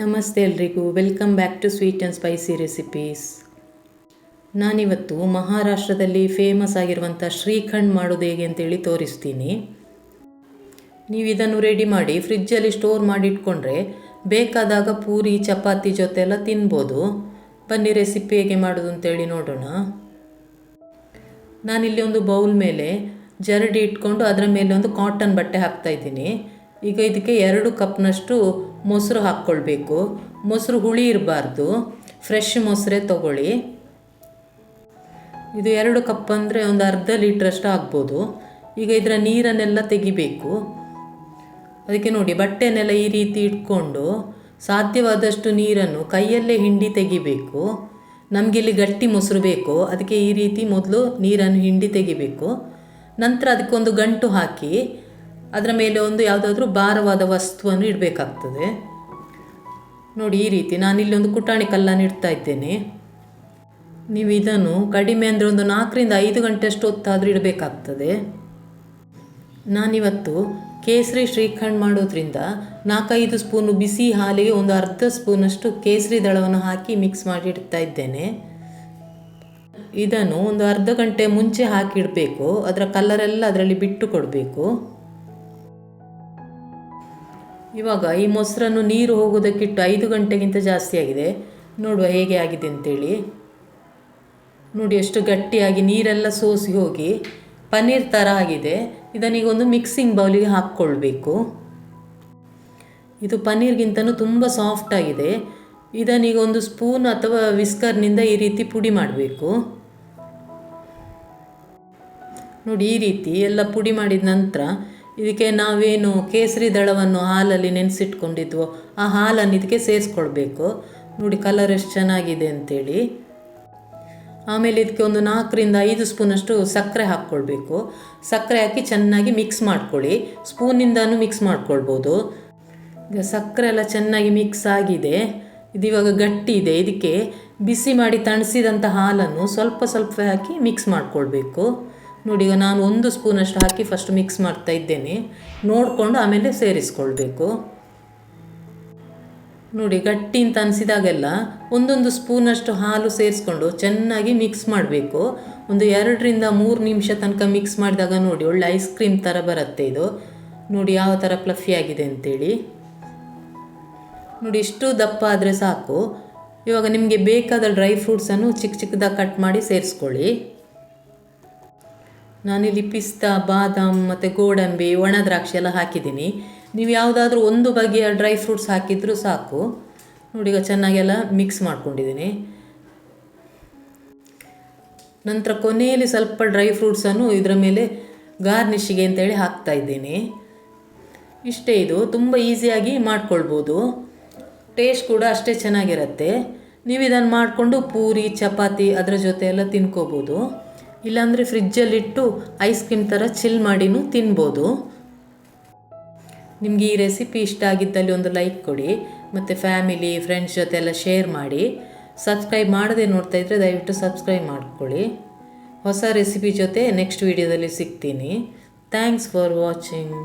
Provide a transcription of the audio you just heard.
ನಮಸ್ತೆ ಎಲ್ರಿಗೂ. Welcome back to sweet and spicy recipes ನಾನಿವತ್ತು ಮಹಾರಾಷ್ಟ್ರದಲ್ಲಿ ಫೇಮಸ್ ಆಗಿರುವಂಥ ಶ್ರೀಖಂಡ್ ಮಾಡೋದು ಹೇಗೆ ಅಂತೇಳಿ ತೋರಿಸ್ತೀನಿ. ನೀವು ಇದನ್ನು ರೆಡಿ ಮಾಡಿ ಫ್ರಿಜ್ಜಲ್ಲಿ ಸ್ಟೋರ್ ಮಾಡಿಟ್ಕೊಂಡ್ರೆ ಬೇಕಾದಾಗ ಪೂರಿ, ಚಪಾತಿ ಜೊತೆ ಎಲ್ಲ ತಿನ್ಬೋದು. ಬನ್ನಿ ರೆಸಿಪಿ ಹೇಗೆ ಮಾಡೋದು ಅಂತೇಳಿ ನೋಡೋಣ. ನಾನಿಲ್ಲಿ ಒಂದು ಬೌಲ್ ಮೇಲೆ ಜರಡಿ ಇಟ್ಕೊಂಡು ಅದರ ಮೇಲೆ ಒಂದು ಕಾಟನ್ ಬಟ್ಟೆ ಹಾಕ್ತಾ ಇದ್ದೀನಿ. ಈಗ ಇದಕ್ಕೆ ಎರಡು ಕಪ್ನಷ್ಟು ಮೊಸರು ಹಾಕ್ಕೊಳ್ಬೇಕು. ಮೊಸರು ಹುಳಿ ಇರಬಾರ್ದು. ಫ್ರೆಶ್ ಮೊಸರೇ ತಗೊಳ್ಳಿ. ಇದು ಎರಡು ಕಪ್ ಅಂದರೆ ಒಂದು ಅರ್ಧ ಲೀಟ್ರಷ್ಟು ಆಗ್ಬೋದು. ಈಗ ಇದರ ನೀರನ್ನೆಲ್ಲ ತೆಗಿಬೇಕು. ಅದಕ್ಕೆ ನೋಡಿ, ಬಟ್ಟೆನೆಲ್ಲ ಈ ರೀತಿ ಇಟ್ಕೊಂಡು ಸಾಧ್ಯವಾದಷ್ಟು ನೀರನ್ನು ಕೈಯಲ್ಲೇ ಹಿಂಡಿ ತೆಗಿಬೇಕು. ನಮಗಿಲ್ಲಿ ಗಟ್ಟಿ ಮೊಸರು ಬೇಕು. ಅದಕ್ಕೆ ಈ ರೀತಿ ಮೊದಲು ನೀರನ್ನು ಹಿಂಡಿ ತೆಗಿಬೇಕು. ನಂತರ ಅದಕ್ಕೊಂದು ಗಂಟು ಹಾಕಿ ಅದರ ಮೇಲೆ ಒಂದು ಯಾವುದಾದ್ರೂ ಭಾರವಾದ ವಸ್ತುವನ್ನು ಇಡಬೇಕಾಗ್ತದೆ. ನೋಡಿ ಈ ರೀತಿ ನಾನು ಇಲ್ಲಿ ಒಂದು ಕುಟಾಣಿ ಕಲ್ಲನ್ನು ಇಡ್ತಾ ಇದ್ದೇನೆ. ನೀವು ಇದನ್ನು ಕಡಿಮೆ ಅಂದರೆ ಒಂದು ನಾಲ್ಕರಿಂದ ಐದು ಗಂಟೆಯಷ್ಟು ಹೊತ್ತಾದರೂ ಇಡಬೇಕಾಗ್ತದೆ. ನಾನಿವತ್ತು ಕೇಸರಿ ಶ್ರೀಖಂಡ್ ಮಾಡೋದ್ರಿಂದ ನಾಲ್ಕೈದು ಸ್ಪೂನು ಬಿಸಿ ಹಾಲಿಗೆ ಒಂದು ಅರ್ಧ ಸ್ಪೂನಷ್ಟು ಕೇಸರಿ ದಳವನ್ನು ಹಾಕಿ ಮಿಕ್ಸ್ ಮಾಡಿ ಇಡ್ತಾ ಇದ್ದೇನೆ. ಇದನ್ನು ಒಂದು ಅರ್ಧ ಗಂಟೆ ಮುಂಚೆ ಹಾಕಿಡಬೇಕು ಅದರ ಕಲ್ಲರೆಲ್ಲ ಅದರಲ್ಲಿ ಬಿಟ್ಟು ಕೊಡಬೇಕು. ಇವಾಗ ಈ ಮೊಸರನ್ನು ನೀರು ಹೋಗೋದಕ್ಕಿಟ್ಟು ಐದು ಗಂಟೆಗಿಂತ ಜಾಸ್ತಿ ಆಗಿದೆ. ನೋಡುವ ಹೇಗೆ ಆಗಿದೆ ಅಂತೇಳಿ. ನೋಡಿ ಎಷ್ಟು ಗಟ್ಟಿಯಾಗಿ ನೀರೆಲ್ಲ ಸೋಸಿ ಹೋಗಿ ಪನ್ನೀರ್ ಥರ ಆಗಿದೆ. ಇದನ್ನೀಗ ಒಂದು ಮಿಕ್ಸಿಂಗ್ ಬೌಲಿಗೆ ಹಾಕ್ಕೊಳ್ಬೇಕು. ಇದು ಪನ್ನೀರ್ಗಿಂತನೂ ತುಂಬ ಸಾಫ್ಟ್ ಆಗಿದೆ. ಇದನ್ನೀಗ ಒಂದು ಸ್ಪೂನ್ ಅಥವಾ ವಿಸ್ಕರ್ನಿಂದ ಈ ರೀತಿ ಪುಡಿ ಮಾಡಬೇಕು. ನೋಡಿ ಈ ರೀತಿ ಎಲ್ಲ ಪುಡಿ ಮಾಡಿದ ನಂತರ ಇದಕ್ಕೆ ನಾವೇನು ಕೇಸರಿ ದಳವನ್ನು ಹಾಲಲ್ಲಿ ನೆನೆಸಿಟ್ಕೊಂಡಿದ್ವೋ ಆ ಹಾಲನ್ನು ಇದಕ್ಕೆ ಸೇರಿಸ್ಕೊಳ್ಬೇಕು. ನೋಡಿ ಕಲರ್ ಎಷ್ಟು ಚೆನ್ನಾಗಿದೆ ಅಂತೇಳಿ. ಆಮೇಲೆ ಇದಕ್ಕೆ ಒಂದು ನಾಲ್ಕರಿಂದ ಐದು ಸ್ಪೂನಷ್ಟು ಸಕ್ಕರೆ ಹಾಕ್ಕೊಳ್ಬೇಕು. ಸಕ್ಕರೆ ಹಾಕಿ ಚೆನ್ನಾಗಿ ಮಿಕ್ಸ್ ಮಾಡ್ಕೊಳ್ಳಿ. ಸ್ಪೂನಿಂದನೂ ಮಿಕ್ಸ್ ಮಾಡ್ಕೊಳ್ಬೋದು. ಈಗ ಸಕ್ಕರೆ ಎಲ್ಲ ಚೆನ್ನಾಗಿ ಮಿಕ್ಸ್ ಆಗಿದೆ. ಇದು ಇವಾಗ ಗಟ್ಟಿ ಇದೆ. ಇದಕ್ಕೆ ಬಿಸಿ ಮಾಡಿ ತಣಿಸಿದಂಥ ಹಾಲನ್ನು ಸ್ವಲ್ಪ ಸ್ವಲ್ಪ ಹಾಕಿ ಮಿಕ್ಸ್ ಮಾಡ್ಕೊಳ್ಬೇಕು. ನೋಡಿ, ಈಗ ನಾನು ಒಂದು ಸ್ಪೂನಷ್ಟು ಹಾಕಿ ಫಸ್ಟ್ ಮಿಕ್ಸ್ ಮಾಡ್ತಾ ಇದ್ದೇನೆ. ನೋಡಿಕೊಂಡು ಆಮೇಲೆ ಸೇರಿಸ್ಕೊಳ್ಬೇಕು. ನೋಡಿ, ಗಟ್ಟಿ ಅಂತ ಅನಿಸಿದಾಗೆಲ್ಲ ಒಂದೊಂದು ಸ್ಪೂನಷ್ಟು ಹಾಲು ಸೇರಿಸ್ಕೊಂಡು ಚೆನ್ನಾಗಿ ಮಿಕ್ಸ್ ಮಾಡಬೇಕು. ಒಂದು ಎರಡರಿಂದ ಮೂರು ನಿಮಿಷ ತನಕ ಮಿಕ್ಸ್ ಮಾಡಿದಾಗ ನೋಡಿ, ಒಳ್ಳೆ ಐಸ್ ಕ್ರೀಮ್ ಥರ ಬರುತ್ತೆ ಇದು. ನೋಡಿ, ಯಾವ ಥರ ಫ್ಲಫಿ ಆಗಿದೆ ಅಂತೇಳಿ. ನೋಡಿ, ಇಷ್ಟು ದಪ್ಪ ಆದರೆ ಸಾಕು. ಇವಾಗ ನಿಮಗೆ ಬೇಕಾದ ಡ್ರೈ ಫ್ರೂಟ್ಸನ್ನು ಚಿಕ್ಕ ಚಿಕ್ಕದಾಗಿ ಕಟ್ ಮಾಡಿ ಸೇರಿಸ್ಕೊಳ್ಳಿ. ನಾನಿಲ್ಲಿ ಪಿಸ್ತಾ ಬಾದಾಮ್ ಮತ್ತು ಗೋಡಂಬಿ, ಒಣ ದ್ರಾಕ್ಷಿ ಎಲ್ಲ ಹಾಕಿದ್ದೀನಿ. ನೀವು ಯಾವುದಾದ್ರೂ ಒಂದು ಬಗೆಯ ಡ್ರೈ ಫ್ರೂಟ್ಸ್ ಹಾಕಿದರೂ ಸಾಕು. ನೋಡಿ, ಈಗ ಚೆನ್ನಾಗೆಲ್ಲ ಮಿಕ್ಸ್ ಮಾಡ್ಕೊಂಡಿದ್ದೀನಿ. ನಂತರ ಕೊನೆಯಲ್ಲಿ ಸ್ವಲ್ಪ ಡ್ರೈ ಫ್ರೂಟ್ಸನ್ನು ಇದರ ಮೇಲೆ ಗಾರ್ನಿಷಿಗೆ ಅಂತೇಳಿ ಹಾಕ್ತಾ ಇದ್ದೀನಿ. ಇಷ್ಟೇ ಇದು. ತುಂಬ ಈಸಿಯಾಗಿ ಮಾಡ್ಕೊಳ್ಬೋದು. ಟೇಸ್ಟ್ ಕೂಡ ಅಷ್ಟೇ ಚೆನ್ನಾಗಿರುತ್ತೆ. ನೀವು ಇದನ್ನು ಮಾಡಿಕೊಂಡು ಪೂರಿ, ಚಪಾತಿ ಅದರ ಜೊತೆ ಎಲ್ಲ ತಿನ್ಕೋಬೋದು. ಇಲ್ಲಾಂದರೆ ಫ್ರಿಜ್ಜಲ್ಲಿಟ್ಟು ಐಸ್ ಕ್ರೀಮ್ ಥರ ಚಿಲ್ ಮಾಡಿನೂ ತಿನ್ಬೋದು. ನಿಮಗೆ ಈ ರೆಸಿಪಿ ಇಷ್ಟ ಆಗಿದ್ದಲ್ಲಿ ಒಂದು ಲೈಕ್ ಕೊಡಿ, ಮತ್ತು ಫ್ಯಾಮಿಲಿ, ಫ್ರೆಂಡ್ಸ್ ಜೊತೆ ಎಲ್ಲ ಶೇರ್ ಮಾಡಿ. ಸಬ್ಸ್ಕ್ರೈಬ್ ಮಾಡದೆ ನೋಡ್ತಾ ಇದ್ದರೆ ದಯವಿಟ್ಟು ಸಬ್ಸ್ಕ್ರೈಬ್ ಮಾಡ್ಕೊಳ್ಳಿ. ಹೊಸ ರೆಸಿಪಿ ಜೊತೆ ನೆಕ್ಸ್ಟ್ ವೀಡಿಯೋದಲ್ಲಿ ಸಿಗ್ತೀನಿ. Thanks for watching.